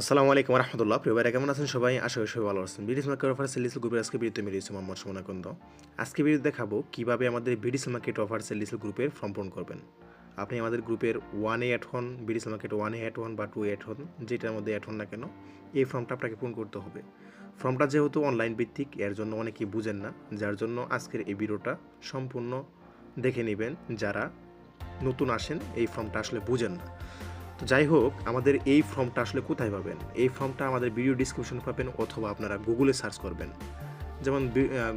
আসসালামু আলাইকুম রহমতুল্লাহ। প্রিয় ভাইরা, কেমন আছেন সবাই? আশা করি সবাই ভালো আছেন। বিডিস মার্কেট অফার সেলিস গ্রুপের আজকে আমি রয়েছে মোহাম্মদ সোনাকন্দ আজকে ভিডিও দেখাবো কীভাবে আমাদের বিডিস মার্কেট অফার সেলিস গ্রুপের ফর্ম পূরণ করবেন। আপনি আমাদের গ্রুপের ওয়ান এ অ্যাড হন বিডিস মার্কেট ওয়ান এ অ্যাড হন বা টু অ্যাড হন যেটার মধ্যে অ্যাড হন না কেন, এই ফর্মটা আপনাকে পূরণ করতে হবে। ফর্মটা যেহেতু অনলাইন ভিত্তিক, এর জন্য অনেকেই বুঝেন না, যার জন্য আজকের এই ভিডিওটা সম্পূর্ণ দেখে নেবেন যারা নতুন আসেন, এই ফর্মটা আসলে বুঝেন না। তো যাই হোক, আমাদের এই ফর্মটা আসলে কোথায় পাবেন? এই ফর্মটা আমাদের ভিডিও ডিসক্রিপশন পাবেন অথবা আপনারা গুগলে সার্চ করবেন। যেমন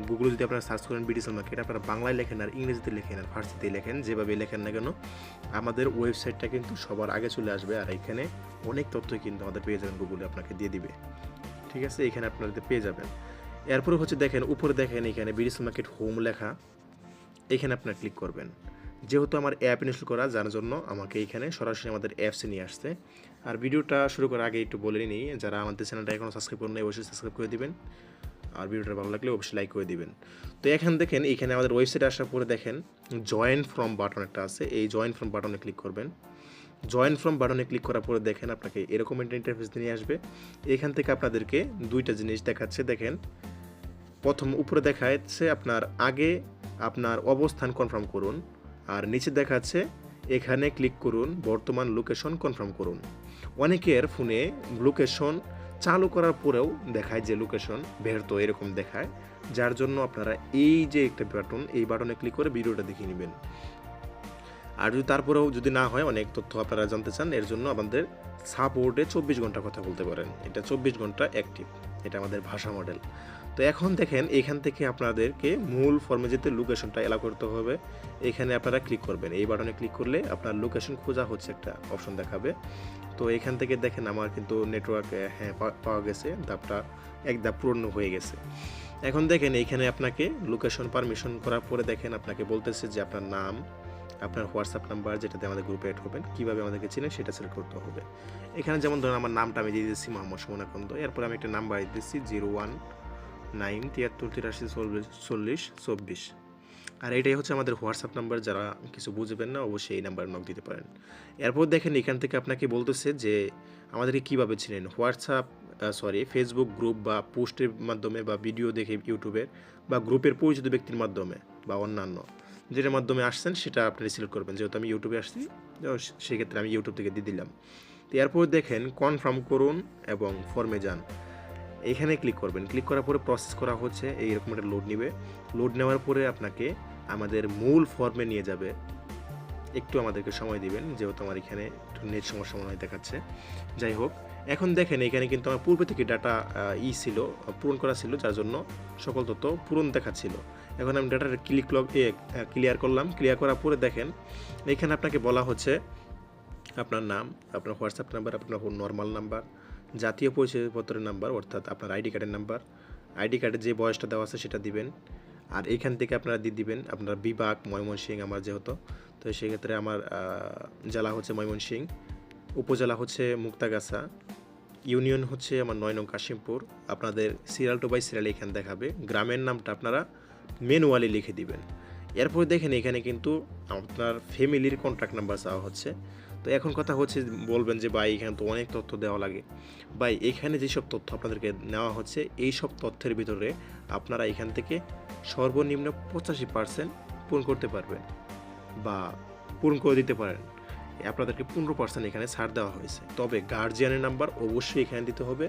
গুগলে যদি আপনারা সার্চ করেন বিডিসেল মার্কেট আপনারা বাংলায় লেখেন আর ইংরেজিতে লেখেন আর ফার্সিতে লেখেন যেভাবে লেখেন না কেন, আমাদের ওয়েবসাইটটা কিন্তু সবার আগে চলে আসবে আর এখানে অনেক তথ্যই কিন্তু আমাদের পেয়ে যাবেন গুগলে আপনাকে দিয়ে দিবে। ঠিক আছে? এখানে আপনারা পেয়ে যাবেন। এরপরে হচ্ছে দেখেন, উপরে দেখেন এখানে বিডিসেল মার্কেট হোম লেখা, এখানে আপনারা ক্লিক করবেন। যেহেতু আমার অ্যাপ ইনস্টল করা, যার জন্য আমাকে এখানে সরাসরি আমাদের অ্যাপসে নিয়ে আসতে। আর ভিডিওটা শুরু করার আগে একটু বলে নিই, যারা আমাদের চ্যানেলটা এখনও সাবস্ক্রাইব করেন অবশ্যই সাবস্ক্রাইব করে দিবেন। আর ভিডিওটা ভালো লাগলে অবশ্যই লাইক করে দিবেন। তো এখানে দেখেন, এখানে আমাদের ওয়েবসাইটে আসার পরে দেখেন জয়েন ফ্রম বাটন একটা আছে। এই জয়েন ফ্রম বাটনে ক্লিক করবেন। জয়েন ফ্রম বাটনে ক্লিক করার পরে দেখেন আপনাকে এরকম একটা ইন্টারফেস নিয়ে আসবে। এখান থেকে আপনাদেরকে দুইটা জিনিস দেখাচ্ছে। দেখেন, প্রথম উপরে দেখাচ্ছে আপনার আগে আপনার অবস্থান কনফার্ম করুন। আর নিচে দেখাচ্ছে, এখানে ক্লিক করুন, বর্তমান লোকেশন কনফার্ম করুন। অনেকের ফোনে লোকেশন চালু করার পরেও দেখায় যে লোকেশন ব্যর্থ এরকম দেখায়, যার জন্য আপনারা এই যে একটা বাটন এই বাটনে ক্লিক করে ভিডিওটা দেখে নেবেন। আর যদি তারপরেও যদি না হয়, অনেক তথ্য আপনারা জানতে চান, এর জন্য আমাদের সাপোর্টে চব্বিশ ঘণ্টা কথা বলতে পারেন। এটা চব্বিশ ঘণ্টা অ্যাক্টিভ এটা আমাদের ভাষা মডেল তো এখন দেখেন এখান থেকে আপনাদেরকে মূল ফর্মে যেতে লোকেশনটা এলাও করতে হবে। এখানে আপনারা ক্লিক করবেন। এই বাটনে ক্লিক করলে আপনার লোকেশন খোঁজা হচ্ছে একটা অপশন দেখাবে। তো এখান থেকে দেখেন আমার কিন্তু নেটওয়ার্ক হ্যাঁ পাওয়া গেছে। ধাপটা এক ধাপ পূর্ণ হয়ে গেছে। এখন দেখেন এইখানে আপনাকে লোকেশন পারমিশন করার পরে দেখেন আপনাকে বলতেছে যে আপনার নাম, আপনার হোয়াটসঅ্যাপ নাম্বার যেটাতে আমাদের গ্রুপে অ্যাড হবেন, কীভাবে আমাদেরকে চিনেন সেটা সিলেক্ট করতে হবে। এখানে যেমন ধরুন আমার নামটা আমি দিয়ে দিচ্ছি মোহাম্মদ সুমনাকন্দ এরপর আমি একটা নাম্বার দিচ্ছি জিরো ওয়ান নাইন, তিয়াত্তর, তিরাশি, চল্লিশ চব্বিশ। আর এটাই হচ্ছে আমাদের হোয়াটসঅ্যাপ নাম্বার, যারা কিছু বুঝবেন না, অবশ্যই এই নাম্বারে নক দিতে পারেন। এরপর দেখেন, এখান থেকে আপনাকে বলতেছে যে, আমাদেরকে কীভাবে চিনেন? হোয়াটসঅ্যাপ সরি ফেসবুক গ্রুপ বা পোস্টের মাধ্যমে বা ভিডিও দেখে ইউটিউবের বা গ্রুপের পরিচিত ব্যক্তির মাধ্যমে বা অন্যান্য যেটার মাধ্যমে আসছেন, সেটা আপনি সিলেক্ট করবেন। যেহেতু আমি ইউটিউবে আসছি সেক্ষেত্রে আমি ইউটিউব থেকে দিয়ে দিলাম। তো এরপর দেখেন কনফার্ম করুন এবং ফর্মে যান। এখানে ক্লিক করবেন। ক্লিক করার পরে প্রসেস করা হচ্ছে, এইরকম একটা লোড নেবে। লোড নেওয়ার পরে আপনাকে আমাদের মূল ফর্মে নিয়ে যাবে। একটু আমাদেরকে সময় দিবেন, যেহেতু আমার এখানে একটু নেট সমস্যা মনে হয় দেখাচ্ছে। যাই হোক, এখন দেখেন এখানে কিন্তু আমার পূর্বে থেকে ডাটা ই ছিল, পূরণ করা ছিল, যার জন্য সকল তথ্য পূরণ দেখাচ্ছিল। এখন আমি ডাটাটা ক্লিক লগ এ ক্লিয়ার করলাম। ক্লিয়ার করার পরে দেখেন, এখানে আপনাকে বলা হচ্ছে আপনার নাম, আপনার হোয়াটসঅ্যাপ নাম্বার আপনার নর্মাল নাম্বার জাতীয় পরিচয়পত্রের নাম্বার, অর্থাৎ আপনার আইডি কার্ডের নাম্বার। আইডি কার্ডের যে বয়সটা দেওয়া আছে সেটা দিবেন। আর এখান থেকে আপনারা দিয়ে দিবেন আপনার বিভাগ ময়মনসিং আমার যেহেতু। তো সেক্ষেত্রে আমার জেলা হচ্ছে ময়মনসিং উপজেলা হচ্ছে মুক্তাগাছা, ইউনিয়ন হচ্ছে আমার নয় নং কাশিমপুর। আপনাদের সিরিয়াল টু বাই সিরিয়াল এখানে দেখাবে। গ্রামের নামটা আপনারা ম্যানুয়ালি লিখে দিবেন। এরপর দেখেন এখানে কিন্তু আপনার ফ্যামিলির কন্ট্যাক্ট নাম্বার চাওয়া হচ্ছে। তো এখন কথা হচ্ছে বলবেন যে, ভাই, এখানে তো অনেক তথ্য দেওয়া লাগে। ভাই, এখানে যেসব তথ্য আপনাদেরকে নেওয়া হচ্ছে এই সব তথ্যের ভিতরে আপনারা এখান থেকে সর্বনিম্ন পঁচাশি পার্সেন্ট পূরণ করতে পারবেন বা পূরণ করে দিতে পারেন। আপনাদেরকে পনেরো পার্সেন্ট এখানে ছাড় দেওয়া হয়েছে। তবে গার্জিয়ানের নাম্বার অবশ্যই এখানে দিতে হবে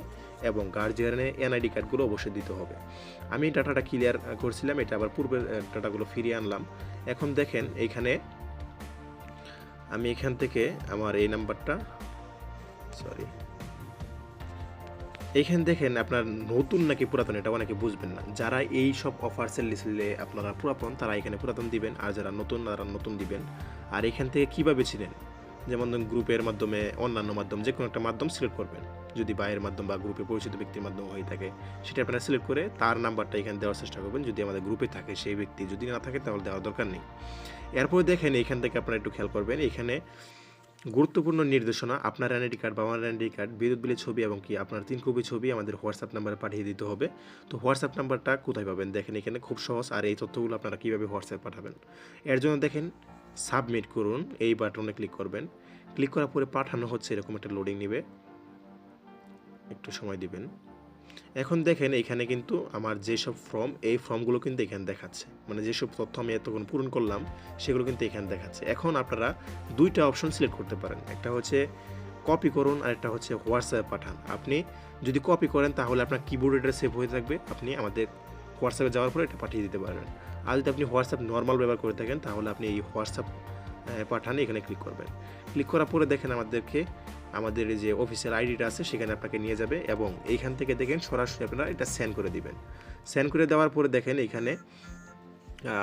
এবং গার্জিয়ানের এনআইডি কার্ডগুলো অবশ্যই দিতে হবে। আমি ডাটাটা ক্লিয়ার করছিলাম, এটা আবার পূর্বের ডাটাগুলো ফিরিয়ে আনলাম। এখন দেখেন এইখানে আমি এখান থেকে আমার এই নাম্বারটা সরি এইখানে দেখেন আপনার নতুন নাকি পুরাতন এটা অনেকে বুঝবেন না। যারা এই সব অফার্সের লিস্টে আপনারা পুরাতন, তারা এখানে পুরাতন দিবেন, আর যারা নতুন, তারা নতুন দিবেন। আর এখান থেকে কীভাবে ছিলেন? যেমন গ্রুপের মাধ্যমে, অন্যান্য মাধ্যম যে কোনো একটা মাধ্যম সিলেক্ট করবেন। যদি বাইরের মাধ্যম বা গ্রুপে পরিচিত ব্যক্তির মাধ্যম হয়ে থাকে, সেটা আপনারা সিলেক্ট করে তার নাম্বারটা এখানে দেওয়ার চেষ্টা করবেন। যদি আমাদের গ্রুপে থাকে সেই ব্যক্তি, যদি না থাকে তাহলে দেওয়ার দরকার নেই। এরপরে দেখেন এখান থেকে আপনারা একটু খেয়াল করবেন, এখানে গুরুত্বপূর্ণ নির্দেশনা, আপনার এনআইডি কার্ড বা আমার এনআইডি কার্ড, বিদ্যুৎ বিলের ছবি এবং কি আপনার তিন কপি ছবি আমাদের হোয়াটসঅ্যাপ নাম্বারে পাঠিয়ে দিতে হবে। তো হোয়াটসঅ্যাপ নাম্বারটা কোথায় পাবেন? দেখেন এখানে খুব সহজ। আর এই তথ্যগুলো আপনারা কীভাবে হোয়াটসঅ্যাপ পাঠাবেন? এর জন্য দেখেন সাবমিট করুন, এই বাটনে ক্লিক করবেন। ক্লিক করার পরে পাঠানো হচ্ছে এরকম একটা লোডিং নেবে। একটু সময় দিবেন। এখন দেখেন এখানে কিন্তু আমার যেসব ফর্ম, এই ফর্মগুলো কিন্তু এখানে দেখাচ্ছে। মানে যেসব তথ্য আমি এতক্ষণ পূরণ করলাম, সেগুলো কিন্তু এখানে দেখাচ্ছে। এখন আপনারা দুইটা অপশন সিলেক্ট করতে পারেন। একটা হচ্ছে কপি করুন, আর একটা হচ্ছে হোয়াটসঅ্যাপে পাঠান। আপনি যদি কপি করেন, তাহলে আপনার কিবোর্ড এটা সেভ হয়ে থাকবে। আপনি আমাদের হোয়াটসঅ্যাপে যাওয়ার পরে এটা পাঠিয়ে দিতে পারবেন। আর যদি আপনি হোয়াটসঅ্যাপ নর্মাল ব্যবহার করে থাকেন, তাহলে আপনি এই হোয়াটসঅ্যাপ পাঠান এখানে ক্লিক করবেন। ক্লিক করার পরে দেখেন আমাদেরকে আমাদের যে অফিসিয়াল আইডিটা আছে, সেখানে আপনাকে নিয়ে যাবে এবং এইখান থেকে দেখেন সরাসরি আপনারা এটা সেন্ড করে দিবেন। সেন্ড করে দেওয়ার পরে দেখেন এখানে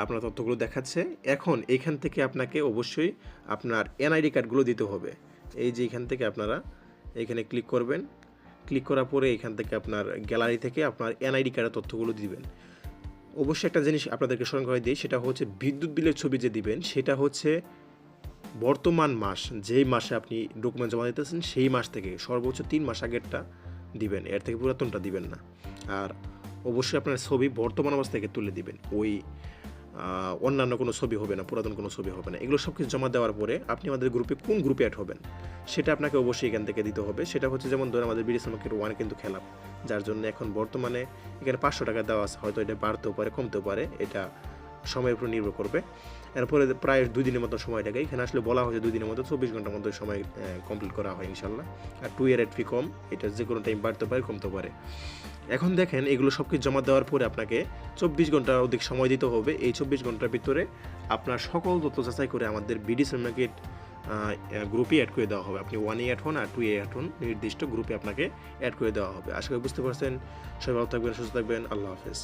আপনার তথ্যগুলো দেখাচ্ছে। এখন এইখান থেকে আপনাকে অবশ্যই আপনার এনআইডি কার্ডগুলো দিতে হবে। এই যে এখান থেকে আপনারা এখানে ক্লিক করবেন। ক্লিক করার পরে এখান থেকে আপনার গ্যালারি থেকে আপনার এনআইডি কার্ডের তথ্যগুলো দিবেন। অবশ্যই একটা জিনিস আপনাদেরকে স্মরণ করে দিই, সেটা হচ্ছে বিদ্যুৎ বিলের ছবি যে দিবেন, সেটা হচ্ছে বর্তমান মাস, যেই মাসে আপনি ডকুমেন্ট জমা দিতেছেন, সেই মাস থেকে সর্বোচ্চ তিন মাস আগেরটা দিবেন। এর থেকে পুরাতনটা দিবেন না। আর অবশ্যই আপনার ছবি বর্তমান অবস্থা থেকে তুলে দিবেন। ওই অন্যান্য কোনো ছবি হবে না, পুরাতন কোনো ছবি হবে না। এগুলো সব কিছু জমা দেওয়ার পরে আপনি আমাদের গ্রুপে কোন গ্রুপে অ্যাড হবেন, সেটা আপনাকে অবশ্যই এখান থেকে দিতে হবে। সেটা হচ্ছে যেমন ধরুন আমাদের বিডিসি মার্কেট ওয়ান কিন্তু খেলাপ যার জন্য এখন বর্তমানে এখানে পাঁচশো টাকা দেওয়া আছে। হয়তো এটা বাড়তেও পারে, কমতেও পারে। এটা সময়ের উপর নির্ভর করবে। এরপরে প্রায় দুই দিনের মতো সময় লাগে। এখানে আসলে বলা হয়েছে দুই দিনের মতো, চব্বিশ ঘণ্টার মধ্যে সময় কমপ্লিট করা হয় ইনশাল্লাহ আর টু ইয়ার ফি কম, এটা যে কোনো টাইম বাড়তে পারে, কমতে পারে। এখন দেখেন, এগুলো সব কিছু জমা দেওয়ার পরে আপনাকে চব্বিশ ঘণ্টার অধিক সময় দিতে হবে। এই চব্বিশ ঘণ্টার ভিতরে আপনার সকল তথ্য যাচাই করে আমাদের বিডি মার্কেট গ্রুপে অ্যাড করে দেওয়া হবে। আপনি ওয়ান এ অ্যাড হন আর টু এ অ্যাড হন, নির্দিষ্ট গ্রুপে আপনাকে অ্যাড করে দেওয়া হবে। আশা করি বুঝতে পারছেন। সবাই ভালো থাকবেন, সুস্থ থাকবেন। আল্লাহ হাফেজ।